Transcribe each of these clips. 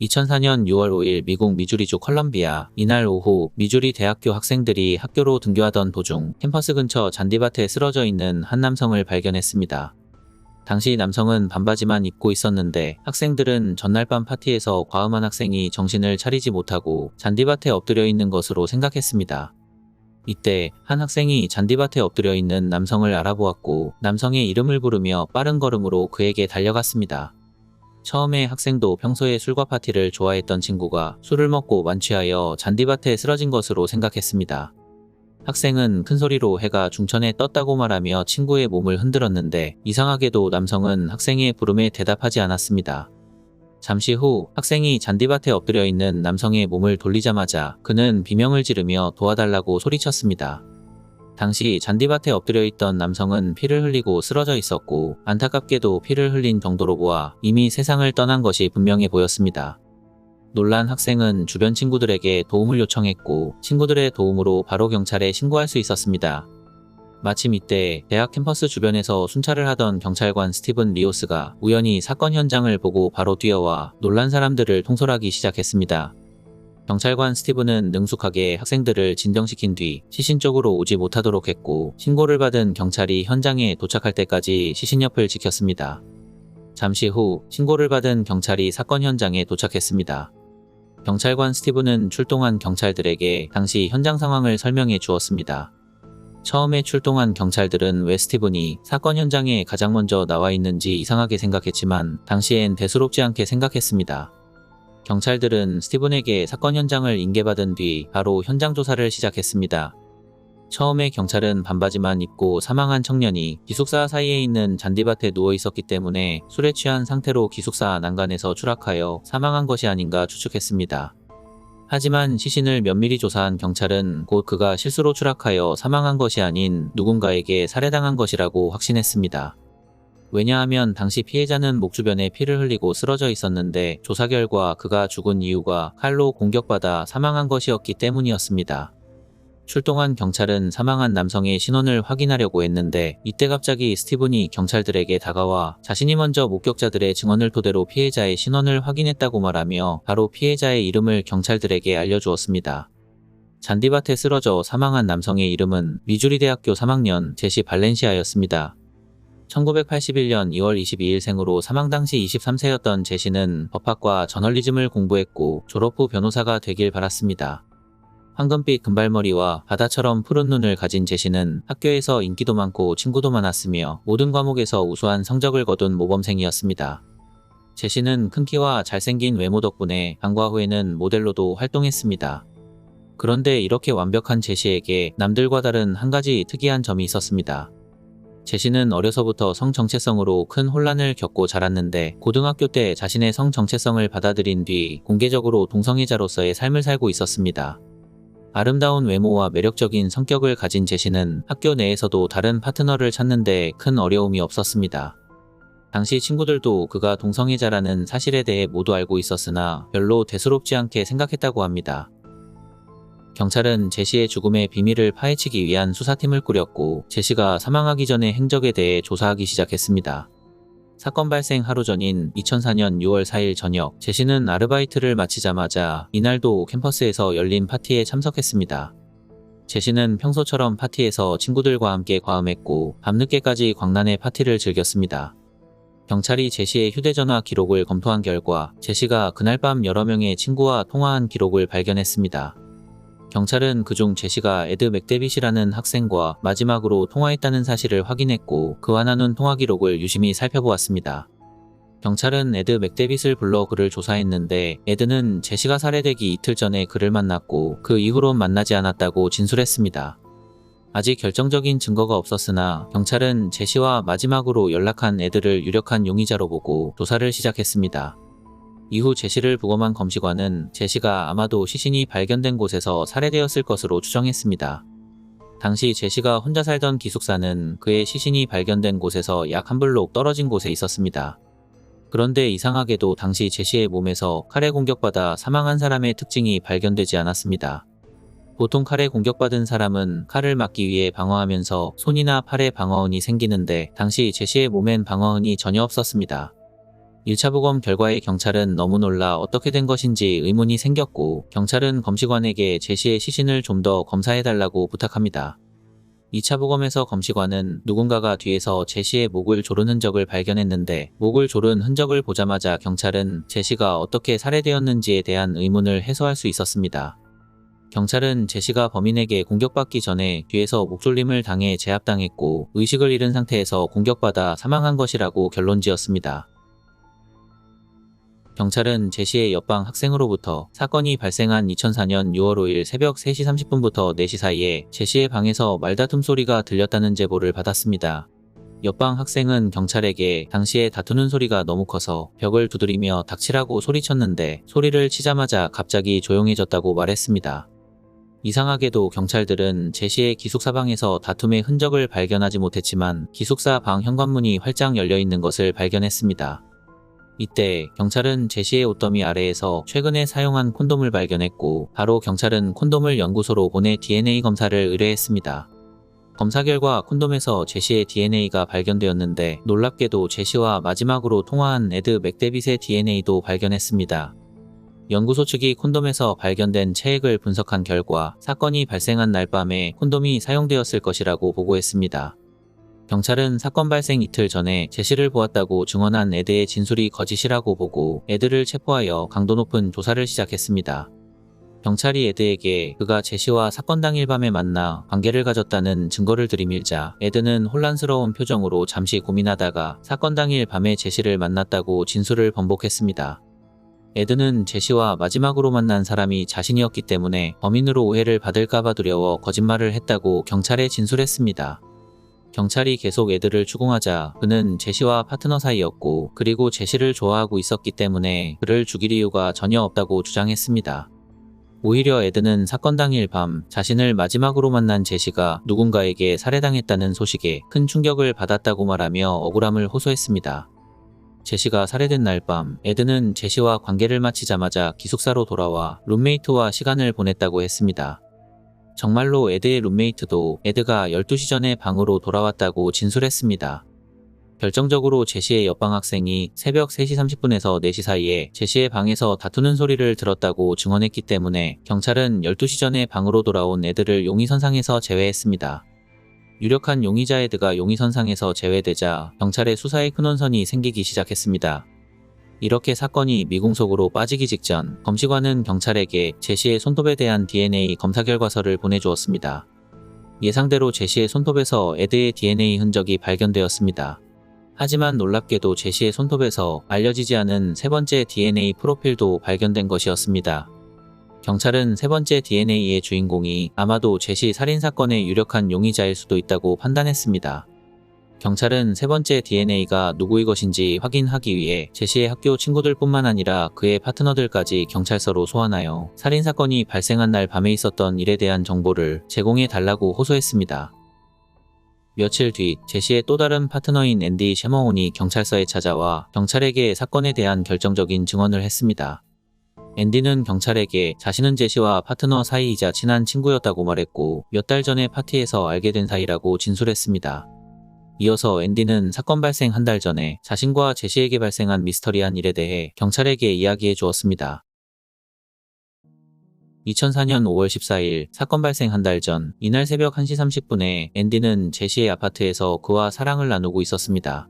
2004년 6월 5일 미국 미주리주 컬럼비아 이날 오후 미주리 대학교 학생들이 학교로 등교하던 도중 캠퍼스 근처 잔디밭에 쓰러져 있는 한 남성을 발견했습니다. 당시 남성은 반바지만 입고 있었는데 학생들은 전날 밤 파티에서 과음한 학생이 정신을 차리지 못하고 잔디밭에 엎드려 있는 것으로 생각했습니다. 이때 한 학생이 잔디밭에 엎드려 있는 남성을 알아보았고 남성의 이름을 부르며 빠른 걸음으로 그에게 달려갔습니다. 처음에 학생도 평소에 술과 파티를 좋아했던 친구가 술을 먹고 만취하여 잔디밭에 쓰러진 것으로 생각했습니다. 학생은 큰 소리로 해가 중천에 떴다고 말하며 친구의 몸을 흔들었는데 이상하게도 남성은 학생의 부름에 대답하지 않았습니다. 잠시 후 학생이 잔디밭에 엎드려 있는 남성의 몸을 돌리자마자 그는 비명을 지르며 도와달라고 소리쳤습니다. 당시 잔디밭에 엎드려 있던 남성은 피를 흘리고 쓰러져 있었고 안타깝게도 피를 흘린 정도로 보아 이미 세상을 떠난 것이 분명해 보였습니다. 놀란 학생은 주변 친구들에게 도움을 요청했고 친구들의 도움으로 바로 경찰에 신고할 수 있었습니다. 마침 이때 대학 캠퍼스 주변에서 순찰을 하던 경찰관 스티븐 리오스가 우연히 사건 현장을 보고 바로 뛰어와 놀란 사람들을 통솔하기 시작했습니다. 경찰관 스티븐은 능숙하게 학생들을 진정시킨 뒤 시신 쪽으로 오지 못하도록 했고 신고를 받은 경찰이 현장에 도착할 때까지 시신 옆을 지켰습니다. 잠시 후 신고를 받은 경찰이 사건 현장에 도착했습니다. 경찰관 스티븐은 출동한 경찰들에게 당시 현장 상황을 설명해 주었습니다. 처음에 출동한 경찰들은 왜 스티븐이 사건 현장에 가장 먼저 나와 있는지 이상하게 생각했지만 당시엔 대수롭지 않게 생각했습니다. 경찰들은 스티븐에게 사건 현장을 인계받은 뒤 바로 현장 조사를 시작했습니다. 처음에 경찰은 반바지만 입고 사망한 청년이 기숙사 사이에 있는 잔디밭에 누워 있었기 때문에 술에 취한 상태로 기숙사 난간에서 추락하여 사망한 것이 아닌가 추측했습니다. 하지만 시신을 면밀히 조사한 경찰은 곧 그가 실수로 추락하여 사망한 것이 아닌 누군가에게 살해당한 것이라고 확신했습니다. 왜냐하면 당시 피해자는 목 주변에 피를 흘리고 쓰러져 있었는데 조사 결과 그가 죽은 이유가 칼로 공격받아 사망한 것이었기 때문이었습니다. 출동한 경찰은 사망한 남성의 신원을 확인하려고 했는데 이때 갑자기 스티븐이 경찰들에게 다가와 자신이 먼저 목격자들의 증언을 토대로 피해자의 신원을 확인했다고 말하며 바로 피해자의 이름을 경찰들에게 알려주었습니다. 잔디밭에 쓰러져 사망한 남성의 이름은 미주리 대학교 3학년 제시 발렌시아였습니다. 1981년 2월 22일 생으로 사망 당시 23세였던 제시는 법학과 저널리즘을 공부했고 졸업 후 변호사가 되길 바랐습니다. 황금빛 금발머리와 바다처럼 푸른 눈을 가진 제시는 학교에서 인기도 많고 친구도 많았으며 모든 과목에서 우수한 성적을 거둔 모범생이었습니다. 제시는 큰 키와 잘생긴 외모 덕분에 방과 후에는 모델로도 활동했습니다. 그런데 이렇게 완벽한 제시에게 남들과 다른 한 가지 특이한 점이 있었습니다. 제시는 어려서부터 성 정체성으로 큰 혼란을 겪고 자랐는데 고등학교 때 자신의 성 정체성을 받아들인 뒤 공개적으로 동성애자로서의 삶을 살고 있었습니다. 아름다운 외모와 매력적인 성격을 가진 제시는 학교 내에서도 다른 파트너를 찾는데 큰 어려움이 없었습니다. 당시 친구들도 그가 동성애자라는 사실에 대해 모두 알고 있었으나 별로 대수롭지 않게 생각했다고 합니다. 경찰은 제시의 죽음의 비밀을 파헤치기 위한 수사팀을 꾸렸고 제시가 사망하기 전의 행적에 대해 조사하기 시작했습니다. 사건 발생 하루 전인 2004년 6월 4일 저녁 제시는 아르바이트를 마치자마자 이날도 캠퍼스에서 열린 파티에 참석했습니다. 제시는 평소처럼 파티에서 친구들과 함께 과음했고 밤늦게까지 광란의 파티를 즐겼습니다. 경찰이 제시의 휴대전화 기록을 검토한 결과 제시가 그날 밤 여러 명의 친구와 통화한 기록을 발견했습니다. 경찰은 그중 제시가 에드 맥데빗이라는 학생과 마지막으로 통화했다는 사실을 확인했고 그와 나눈 통화 기록을 유심히 살펴보았습니다. 경찰은 에드 맥데빗을 불러 그를 조사했는데 에드는 제시가 살해되기 이틀 전에 그를 만났고 그 이후로 만나지 않았다고 진술했습니다. 아직 결정적인 증거가 없었으나 경찰은 제시와 마지막으로 연락한 에드를 유력한 용의자로 보고 조사를 시작했습니다. 이후 제시를 부검한 검시관은 제시가 아마도 시신이 발견된 곳에서 살해되었을 것으로 추정했습니다. 당시 제시가 혼자 살던 기숙사는 그의 시신이 발견된 곳에서 약 한 블록 떨어진 곳에 있었습니다. 그런데 이상하게도 당시 제시의 몸에서 칼에 공격받아 사망한 사람의 특징이 발견되지 않았습니다. 보통 칼에 공격받은 사람은 칼을 막기 위해 방어하면서 손이나 팔에 방어흔이 생기는데 당시 제시의 몸엔 방어흔이 전혀 없었습니다. 1차 부검 결과에 경찰은 너무 놀라 어떻게 된 것인지 의문이 생겼고 경찰은 검시관에게 제시의 시신을 좀 더 검사해달라고 부탁합니다. 2차 부검에서 검시관은 누군가가 뒤에서 제시의 목을 조른 흔적을 발견했는데 목을 조른 흔적을 보자마자 경찰은 제시가 어떻게 살해되었는지에 대한 의문을 해소할 수 있었습니다. 경찰은 제시가 범인에게 공격받기 전에 뒤에서 목졸림을 당해 제압당했고 의식을 잃은 상태에서 공격받아 사망한 것이라고 결론 지었습니다. 경찰은 제시의 옆방 학생으로부터 사건이 발생한 2004년 6월 5일 새벽 3시 30분부터 4시 사이에 제시의 방에서 말다툼 소리가 들렸다는 제보를 받았습니다. 옆방 학생은 경찰에게 당시에 다투는 소리가 너무 커서 벽을 두드리며 닥치라고 소리쳤는데 소리를 치자마자 갑자기 조용해졌다고 말했습니다. 이상하게도 경찰들은 제시의 기숙사 방에서 다툼의 흔적을 발견하지 못했지만 기숙사 방 현관문이 활짝 열려 있는 것을 발견했습니다. 이때 경찰은 제시의 옷더미 아래에서 최근에 사용한 콘돔을 발견했고 바로 경찰은 콘돔을 연구소로 보내 DNA 검사를 의뢰했습니다. 검사 결과 콘돔에서 제시의 DNA가 발견되었는데 놀랍게도 제시와 마지막으로 통화한 에드 맥데빗의 DNA도 발견했습니다. 연구소 측이 콘돔에서 발견된 체액을 분석한 결과 사건이 발생한 날 밤에 콘돔이 사용되었을 것이라고 보고했습니다. 경찰은 사건 발생 이틀 전에 제시를 보았다고 증언한 에드의 진술이 거짓이라고 보고 에드를 체포하여 강도 높은 조사를 시작했습니다. 경찰이 에드에게 그가 제시와 사건 당일 밤에 만나 관계를 가졌다는 증거를 들이밀자 에드는 혼란스러운 표정으로 잠시 고민하다가 사건 당일 밤에 제시를 만났다고 진술을 번복했습니다. 에드는 제시와 마지막으로 만난 사람이 자신이었기 때문에 범인으로 오해를 받을까봐 두려워 거짓말을 했다고 경찰에 진술했습니다. 경찰이 계속 애들을 추궁하자 그는 제시와 파트너 사이였고 그리고 제시를 좋아하고 있었기 때문에 그를 죽일 이유가 전혀 없다고 주장했습니다. 오히려 에드는 사건 당일 밤 자신을 마지막으로 만난 제시가 누군가에게 살해당했다는 소식에 큰 충격을 받았다고 말하며 억울함을 호소했습니다. 제시가 살해된 날 밤 에드는 제시와 관계를 마치자마자 기숙사로 돌아와 룸메이트와 시간을 보냈다고 했습니다. 정말로 에드의 룸메이트도 에드가 12시 전에 방으로 돌아왔다고 진술했습니다. 결정적으로 제시의 옆방 학생이 새벽 3시 30분에서 4시 사이에 제시의 방에서 다투는 소리를 들었다고 증언했기 때문에 경찰은 12시 전에 방으로 돌아온 에드를 용의선상에서 제외했습니다. 유력한 용의자 에드가 용의선상에서 제외되자 경찰의 수사에 큰 혼선이 생기기 시작했습니다. 이렇게 사건이 미궁속으로 빠지기 직전 검시관은 경찰에게 제시의 손톱에 대한 DNA 검사 결과서를 보내주었습니다. 예상대로 제시의 손톱에서 에드의 DNA 흔적이 발견되었습니다. 하지만 놀랍게도 제시의 손톱에서 알려지지 않은 세 번째 DNA 프로필도 발견된 것이었습니다. 경찰은 세 번째 DNA의 주인공이 아마도 제시 살인사건의 유력한 용의자일 수도 있다고 판단했습니다. 경찰은 세 번째 DNA가 누구의 것인지 확인하기 위해 제시의 학교 친구들뿐만 아니라 그의 파트너들까지 경찰서로 소환하여 살인 사건이 발생한 날 밤에 있었던 일에 대한 정보를 제공해 달라고 호소했습니다. 며칠 뒤 제시의 또 다른 파트너인 앤디 셰머온이 경찰서에 찾아와 경찰에게 사건에 대한 결정적인 증언을 했습니다. 앤디는 경찰에게 자신은 제시와 파트너 사이이자 친한 친구였다고 말했고 몇 달 전에 파티에서 알게 된 사이라고 진술했습니다. 이어서 앤디는 사건 발생 한 달 전에 자신과 제시에게 발생한 미스터리한 일에 대해 경찰에게 이야기해 주었습니다. 2004년 5월 14일 사건 발생 한 달 전 이날 새벽 1시 30분에 앤디는 제시의 아파트에서 그와 사랑을 나누고 있었습니다.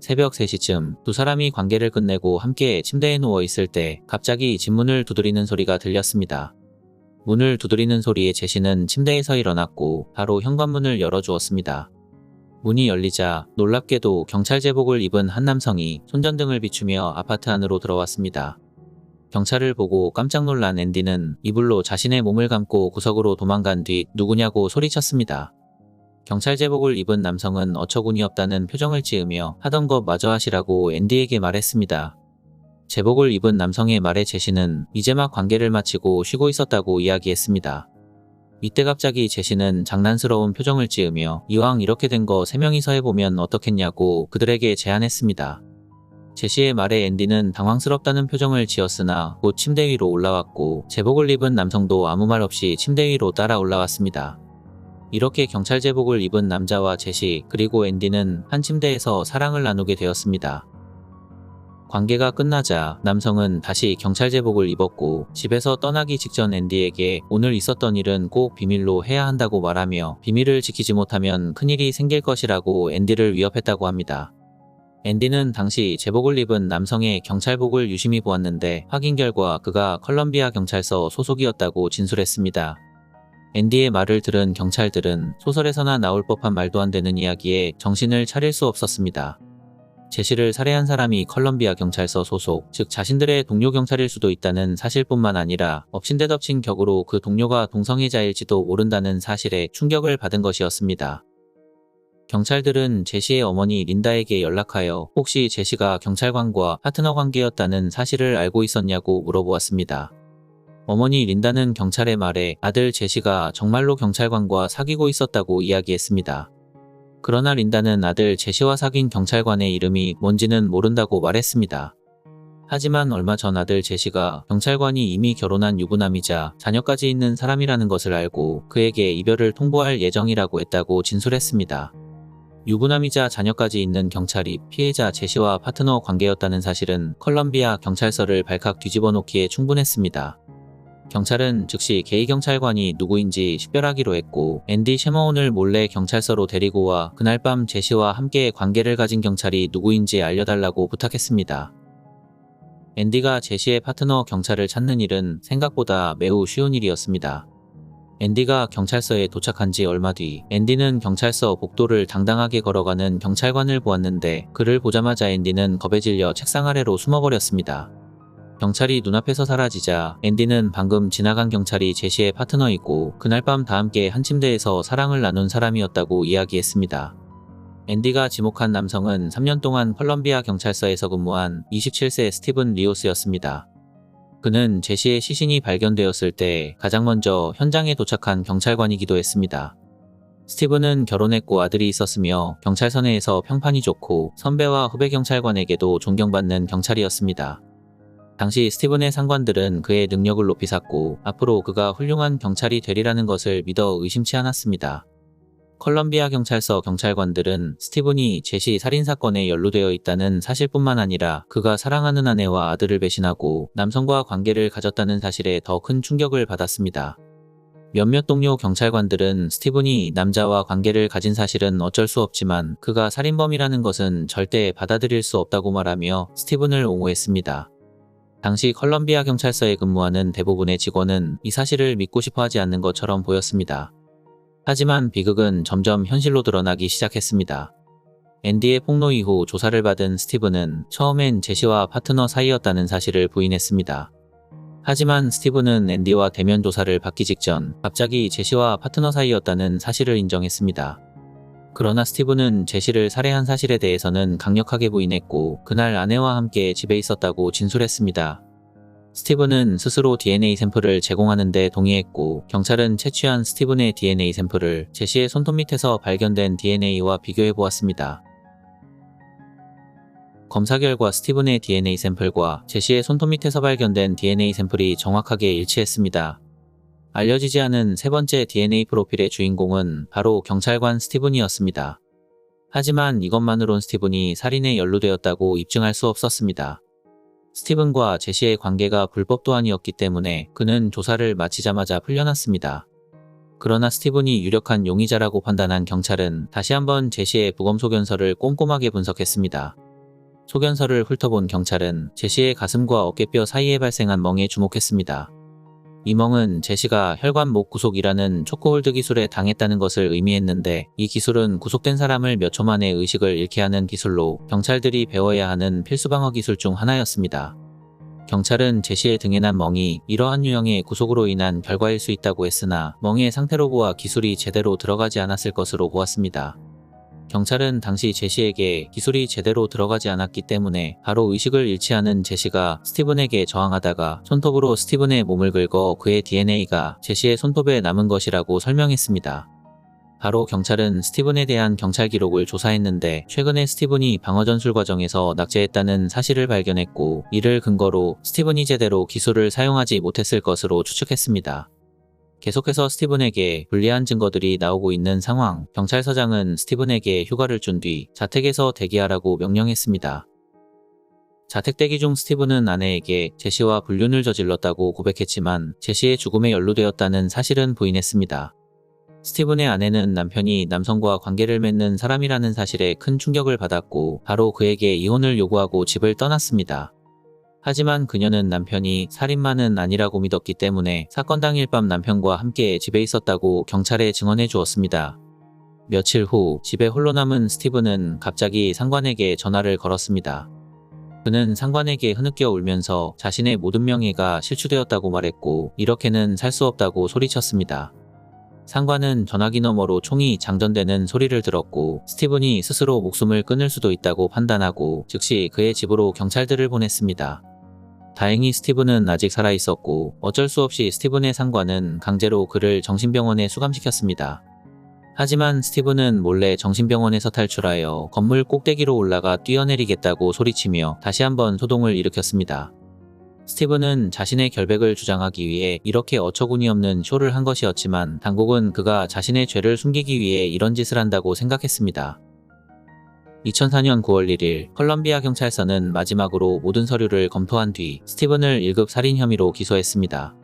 새벽 3시쯤 두 사람이 관계를 끝내고 함께 침대에 누워 있을 때 갑자기 집문을 두드리는 소리가 들렸습니다. 문을 두드리는 소리에 제시는 침대에서 일어났고 바로 현관문을 열어주었습니다. 문이 열리자 놀랍게도 경찰 제복을 입은 한 남성이 손전등을 비추며 아파트 안으로 들어왔습니다. 경찰을 보고 깜짝 놀란 앤디는 이불로 자신의 몸을 감고 구석으로 도망간 뒤 누구냐고 소리쳤습니다. 경찰 제복을 입은 남성은 어처구니 없다는 표정을 지으며 하던 것 마저 하시라고 앤디에게 말했습니다. 제복을 입은 남성의 말에 제시는 이제 막 관계를 마치고 쉬고 있었다고 이야기했습니다. 이때 갑자기 제시는 장난스러운 표정을 지으며 이왕 이렇게 된 거 세 명이서 해보면 어떻겠냐고 그들에게 제안했습니다. 제시의 말에 앤디는 당황스럽다는 표정을 지었으나 곧 침대 위로 올라왔고 제복을 입은 남성도 아무 말 없이 침대 위로 따라 올라왔습니다. 이렇게 경찰 제복을 입은 남자와 제시 그리고 앤디는 한 침대에서 사랑을 나누게 되었습니다. 관계가 끝나자 남성은 다시 경찰 제복을 입었고 집에서 떠나기 직전 앤디에게 오늘 있었던 일은 꼭 비밀로 해야 한다고 말하며 비밀을 지키지 못하면 큰일이 생길 것이라고 앤디를 위협했다고 합니다. 앤디는 당시 제복을 입은 남성의 경찰복을 유심히 보았는데 확인 결과 그가 컬럼비아 경찰서 소속이었다고 진술했습니다. 앤디의 말을 들은 경찰들은 소설에서나 나올 법한 말도 안 되는 이야기에 정신을 차릴 수 없었습니다. 제시를 살해한 사람이 컬럼비아 경찰서 소속, 즉 자신들의 동료 경찰일 수도 있다는 사실뿐만 아니라 엎친데덮친 격으로 그 동료가 동성애자일지도 모른다는 사실에 충격을 받은 것이었습니다. 경찰들은 제시의 어머니 린다에게 연락하여 혹시 제시가 경찰관과 파트너 관계였다는 사실을 알고 있었냐고 물어보았습니다. 어머니 린다는 경찰의 말에 아들 제시가 정말로 경찰관과 사귀고 있었다고 이야기했습니다. 그러나 린다는 아들 제시와 사귄 경찰관의 이름이 뭔지는 모른다고 말했습니다. 하지만 얼마 전 아들 제시가 경찰관이 이미 결혼한 유부남이자 자녀까지 있는 사람이라는 것을 알고 그에게 이별을 통보할 예정이라고 했다고 진술했습니다. 유부남이자 자녀까지 있는 경찰이 피해자 제시와 파트너 관계였다는 사실은 컬럼비아 경찰서를 발칵 뒤집어 놓기에 충분했습니다. 경찰은 즉시 게이 경찰관이 누구인지 식별하기로 했고 앤디 셰머온을 몰래 경찰서로 데리고 와 그날 밤 제시와 함께 관계를 가진 경찰이 누구인지 알려달라고 부탁했습니다. 앤디가 제시의 파트너 경찰을 찾는 일은 생각보다 매우 쉬운 일이었습니다. 앤디가 경찰서에 도착한 지 얼마 뒤 앤디는 경찰서 복도를 당당하게 걸어가는 경찰관을 보았는데 그를 보자마자 앤디는 겁에 질려 책상 아래로 숨어버렸습니다. 경찰이 눈앞에서 사라지자 앤디는 방금 지나간 경찰이 제시의 파트너이고 그날 밤 다 함께 한 침대에서 사랑을 나눈 사람이었다고 이야기했습니다. 앤디가 지목한 남성은 3년 동안 컬럼비아 경찰서에서 근무한 27세 스티븐 리오스였습니다. 그는 제시의 시신이 발견되었을 때 가장 먼저 현장에 도착한 경찰관이기도 했습니다. 스티븐은 결혼했고 아들이 있었으며 경찰서 내에서 평판이 좋고 선배와 후배 경찰관에게도 존경받는 경찰이었습니다. 당시 스티븐의 상관들은 그의 능력을 높이 샀고 앞으로 그가 훌륭한 경찰이 되리라는 것을 믿어 의심치 않았습니다. 컬럼비아 경찰서 경찰관들은 스티븐이 제시 살인사건에 연루되어 있다는 사실뿐만 아니라 그가 사랑하는 아내와 아들을 배신하고 남성과 관계를 가졌다는 사실에 더 큰 충격을 받았습니다. 몇몇 동료 경찰관들은 스티븐이 남자와 관계를 가진 사실은 어쩔 수 없지만 그가 살인범이라는 것은 절대 받아들일 수 없다고 말하며 스티븐을 옹호했습니다. 당시 컬럼비아 경찰서에 근무하는 대부분의 직원은 이 사실을 믿고 싶어 하지 않는 것처럼 보였습니다. 하지만 비극은 점점 현실로 드러나기 시작했습니다. 앤디의 폭로 이후 조사를 받은 스티븐은 처음엔 제시와 파트너 사이였다는 사실을 부인했습니다. 하지만 스티븐은 앤디와 대면 조사를 받기 직전 갑자기 제시와 파트너 사이였다는 사실을 인정했습니다. 그러나 스티븐은 제시를 살해한 사실에 대해서는 강력하게 부인했고 그날 아내와 함께 집에 있었다고 진술했습니다. 스티븐은 스스로 DNA 샘플을 제공하는 데 동의했고 경찰은 채취한 스티븐의 DNA 샘플을 제시의 손톱 밑에서 발견된 DNA와 비교해 보았습니다. 검사 결과 스티븐의 DNA 샘플과 제시의 손톱 밑에서 발견된 DNA 샘플이 정확하게 일치했습니다. 알려지지 않은 세 번째 DNA 프로필의 주인공은 바로 경찰관 스티븐이었습니다. 하지만 이것만으론 스티븐이 살인에 연루되었다고 입증할 수 없었습니다. 스티븐과 제시의 관계가 불법도 아니었기 때문에 그는 조사를 마치자마자 풀려났습니다. 그러나 스티븐이 유력한 용의자라고 판단한 경찰은 다시 한번 제시의 부검 소견서를 꼼꼼하게 분석했습니다. 소견서를 훑어본 경찰은 제시의 가슴과 어깨뼈 사이에 발생한 멍에 주목했습니다. 이멍은 제시가 혈관 목 구속이라는 초코홀드 기술에 당했다는 것을 의미했는데 이 기술은 구속된 사람을 몇 초 만에 의식을 잃게 하는 기술로 경찰들이 배워야 하는 필수 방어 기술 중 하나였습니다. 경찰은 제시의 등에 난 멍이 이러한 유형의 구속으로 인한 결과일 수 있다고 했으나 멍의 상태로 보아 기술이 제대로 들어가지 않았을 것으로 보았습니다. 경찰은 당시 제시에게 기술이 제대로 들어가지 않았기 때문에 바로 의식을 잃지 않은 제시가 스티븐에게 저항하다가 손톱으로 스티븐의 몸을 긁어 그의 DNA가 제시의 손톱에 남은 것이라고 설명했습니다. 바로 경찰은 스티븐에 대한 경찰 기록을 조사했는데 최근에 스티븐이 방어 전술 과정에서 낙제했다는 사실을 발견했고 이를 근거로 스티븐이 제대로 기술을 사용하지 못했을 것으로 추측했습니다. 계속해서 스티븐에게 불리한 증거들이 나오고 있는 상황, 경찰서장은 스티븐에게 휴가를 준 뒤 자택에서 대기하라고 명령했습니다. 자택 대기 중 스티븐은 아내에게 제시와 불륜을 저질렀다고 고백했지만 제시의 죽음에 연루되었다는 사실은 부인했습니다. 스티븐의 아내는 남편이 남성과 관계를 맺는 사람이라는 사실에 큰 충격을 받았고 바로 그에게 이혼을 요구하고 집을 떠났습니다. 하지만 그녀는 남편이 살인마는 아니라고 믿었기 때문에 사건 당일 밤 남편과 함께 집에 있었다고 경찰에 증언해 주었습니다. 며칠 후 집에 홀로 남은 스티븐은 갑자기 상관에게 전화를 걸었습니다. 그는 상관에게 흐느껴 울면서 자신의 모든 명예가 실추되었다고 말했고 이렇게는 살 수 없다고 소리쳤습니다. 상관은 전화기 너머로 총이 장전되는 소리를 들었고 스티븐이 스스로 목숨을 끊을 수도 있다고 판단하고 즉시 그의 집으로 경찰들을 보냈습니다. 다행히 스티븐은 아직 살아 있었고 어쩔 수 없이 스티븐의 상관은 강제로 그를 정신병원에 수감시켰습니다. 하지만 스티븐은 몰래 정신병원에서 탈출하여 건물 꼭대기로 올라가 뛰어내리겠다고 소리치며 다시 한번 소동을 일으켰습니다. 스티븐은 자신의 결백을 주장하기 위해 이렇게 어처구니 없는 쇼를 한 것이었지만 당국은 그가 자신의 죄를 숨기기 위해 이런 짓을 한다고 생각했습니다. 2004년 9월 1일 컬럼비아 경찰서는 마지막으로 모든 서류를 검토한 뒤 스티븐을 1급 살인 혐의로 기소했습니다.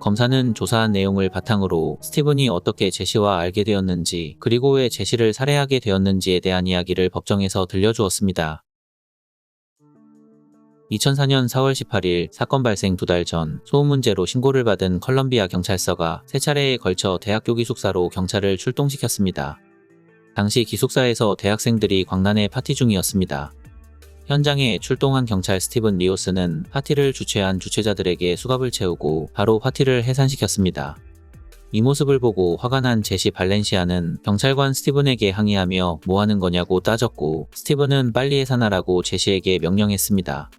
검사는 조사한 내용을 바탕으로 스티븐이 어떻게 제시와 알게 되었는지 그리고 왜 제시를 살해하게 되었는지에 대한 이야기를 법정에서 들려주었습니다. 2004년 4월 18일 사건 발생 두 달 전 소음 문제로 신고를 받은 컬럼비아 경찰서가 세 차례에 걸쳐 대학교 기숙사로 경찰을 출동시켰습니다. 당시 기숙사에서 대학생들이 광란의 파티 중이었습니다. 현장에 출동한 경찰 스티븐 리오스는 파티를 주최한 주최자들에게 수갑을 채우고 바로 파티를 해산시켰습니다. 이 모습을 보고 화가 난 제시 발렌시아는 경찰관 스티븐에게 항의하며 뭐 하는 거냐고 따졌고 스티븐은 빨리 해산하라고 제시에게 명령했습니다.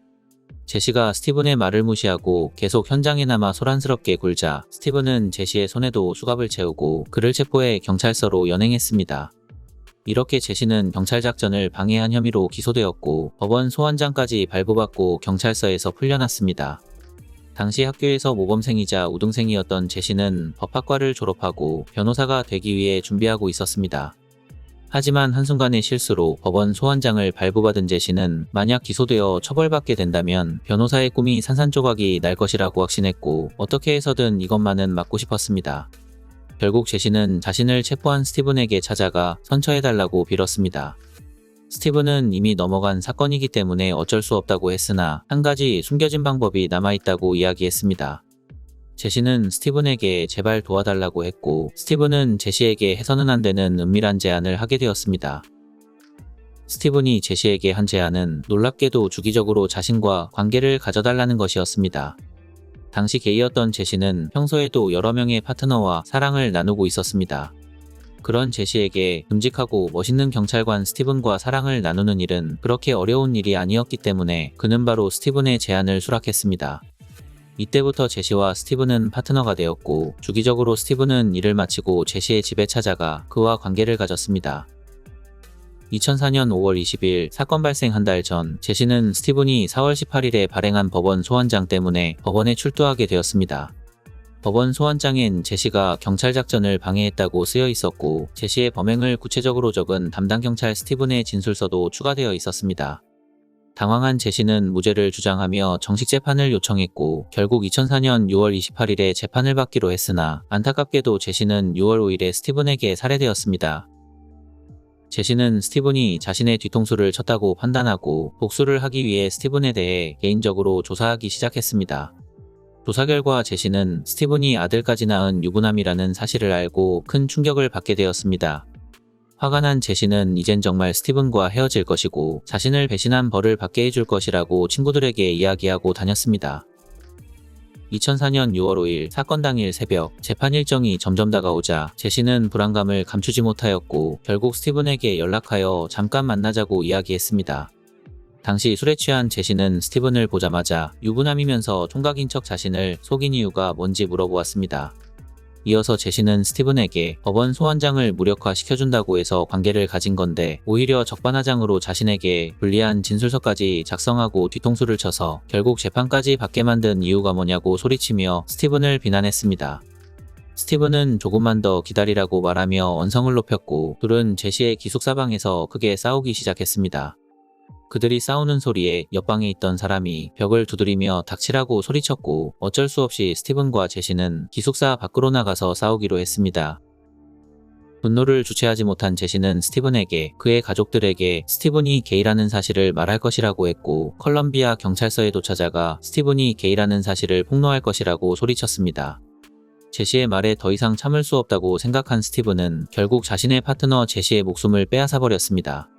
제시가 스티븐의 말을 무시하고 계속 현장에 남아 소란스럽게 굴자 스티븐은 제시의 손에도 수갑을 채우고 그를 체포해 경찰서로 연행했습니다. 이렇게 제시는 경찰 작전을 방해한 혐의로 기소되었고 법원 소환장까지 발부받고 경찰서에서 풀려났습니다. 당시 학교에서 모범생이자 우등생이었던 제시는 법학과를 졸업하고 변호사가 되기 위해 준비하고 있었습니다. 하지만 한순간의 실수로 법원 소환장을 발부받은 제시는 만약 기소되어 처벌받게 된다면 변호사의 꿈이 산산조각이 날 것이라고 확신했고 어떻게 해서든 이것만은 막고 싶었습니다. 결국 제시는 자신을 체포한 스티븐에게 찾아가 선처해달라고 빌었습니다. 스티븐은 이미 넘어간 사건이기 때문에 어쩔 수 없다고 했으나 한 가지 숨겨진 방법이 남아있다고 이야기했습니다. 제시는 스티븐에게 제발 도와달라고 했고 스티븐은 제시에게 해서는 안 되는 은밀한 제안을 하게 되었습니다. 스티븐이 제시에게 한 제안은 놀랍게도 주기적으로 자신과 관계를 가져달라는 것이었습니다. 당시 게이였던 제시는 평소에도 여러 명의 파트너와 사랑을 나누고 있었습니다. 그런 제시에게 듬직하고 멋있는 경찰관 스티븐과 사랑을 나누는 일은 그렇게 어려운 일이 아니었기 때문에 그는 바로 스티븐의 제안을 수락했습니다. 이때부터 제시와 스티븐은 파트너가 되었고 주기적으로 스티븐은 일을 마치고 제시의 집에 찾아가 그와 관계를 가졌습니다. 2004년 5월 20일 사건 발생 한 달 전 제시는 스티븐이 4월 18일에 발행한 법원 소환장 때문에 법원에 출두하게 되었습니다. 법원 소환장엔 제시가 경찰 작전을 방해했다고 쓰여 있었고 제시의 범행을 구체적으로 적은 담당 경찰 스티븐의 진술서도 추가되어 있었습니다. 당황한 제시는 무죄를 주장하며 정식 재판을 요청했고 결국 2004년 6월 28일에 재판을 받기로 했으나 안타깝게도 제시는 6월 5일에 스티븐에게 살해되었습니다. 제시는 스티븐이 자신의 뒤통수를 쳤다고 판단하고 복수를 하기 위해 스티븐에 대해 개인적으로 조사하기 시작했습니다. 조사 결과 제시는 스티븐이 아들까지 낳은 유부남이라는 사실을 알고 큰 충격을 받게 되었습니다. 화가 난 제시는 이젠 정말 스티븐과 헤어질 것이고 자신을 배신한 벌을 받게 해줄 것이라고 친구들에게 이야기하고 다녔습니다. 2004년 6월 5일 사건 당일 새벽 재판 일정이 점점 다가오자 제시는 불안감을 감추지 못하였고 결국 스티븐에게 연락하여 잠깐 만나자고 이야기했습니다. 당시 술에 취한 제시는 스티븐을 보자마자 유부남이면서 총각인 척 자신을 속인 이유가 뭔지 물어보았습니다. 이어서 제시는 스티븐에게 법원 소환장을 무력화시켜준다고 해서 관계를 가진 건데 오히려 적반하장으로 자신에게 불리한 진술서까지 작성하고 뒤통수를 쳐서 결국 재판까지 받게 만든 이유가 뭐냐고 소리치며 스티븐을 비난했습니다. 스티븐은 조금만 더 기다리라고 말하며 언성을 높였고 둘은 제시의 기숙사방에서 크게 싸우기 시작했습니다. 그들이 싸우는 소리에 옆방에 있던 사람이 벽을 두드리며 닥치라고 소리쳤고 어쩔 수 없이 스티븐과 제시는 기숙사 밖으로 나가서 싸우기로 했습니다. 분노를 주체하지 못한 제시는 스티븐에게 그의 가족들에게 스티븐이 게이라는 사실을 말할 것이라고 했고 컬럼비아 경찰서에도 찾아가 스티븐이 게이라는 사실을 폭로할 것이라고 소리쳤습니다. 제시의 말에 더 이상 참을 수 없다고 생각한 스티븐은 결국 자신의 파트너 제시의 목숨을 빼앗아 버렸습니다.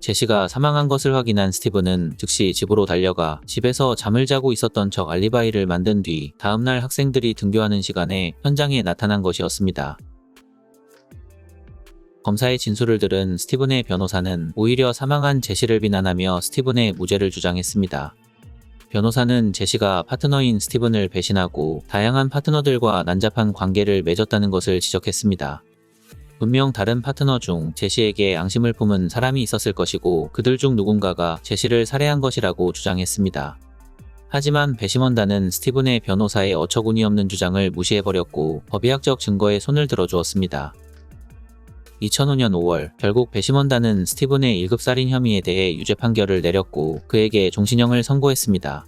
제시가 사망한 것을 확인한 스티븐은 즉시 집으로 달려가 집에서 잠을 자고 있었던 척 알리바이를 만든 뒤 다음날 학생들이 등교하는 시간에 현장에 나타난 것이었습니다. 검사의 진술을 들은 스티븐의 변호사는 오히려 사망한 제시를 비난하며 스티븐의 무죄를 주장했습니다. 변호사는 제시가 파트너인 스티븐을 배신하고 다양한 파트너들과 난잡한 관계를 맺었다는 것을 지적했습니다. 분명 다른 파트너 중 제시에게 앙심을 품은 사람이 있었을 것이고 그들 중 누군가가 제시를 살해한 것이라고 주장했습니다. 하지만 배심원단은 스티븐의 변호사의 어처구니 없는 주장을 무시해버렸고 법의학적 증거에 손을 들어주었습니다. 2005년 5월 결국 배심원단은 스티븐의 1급 살인 혐의에 대해 유죄 판결을 내렸고 그에게 종신형을 선고했습니다.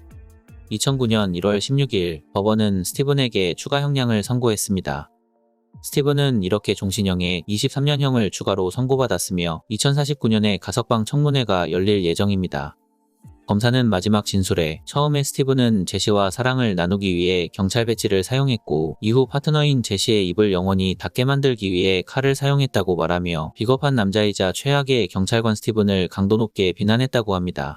2009년 1월 16일 법원은 스티븐에게 추가 형량을 선고했습니다. 스티븐은 이렇게 종신형에 23년형을 추가로 선고받았으며 2049년에 가석방 청문회가 열릴 예정입니다. 검사는 마지막 진술에 처음에 스티븐은 제시와 사랑을 나누기 위해 경찰 배지를 사용했고 이후 파트너인 제시의 입을 영원히 닫게 만들기 위해 칼을 사용했다고 말하며 비겁한 남자이자 최악의 경찰관 스티븐을 강도 높게 비난했다고 합니다.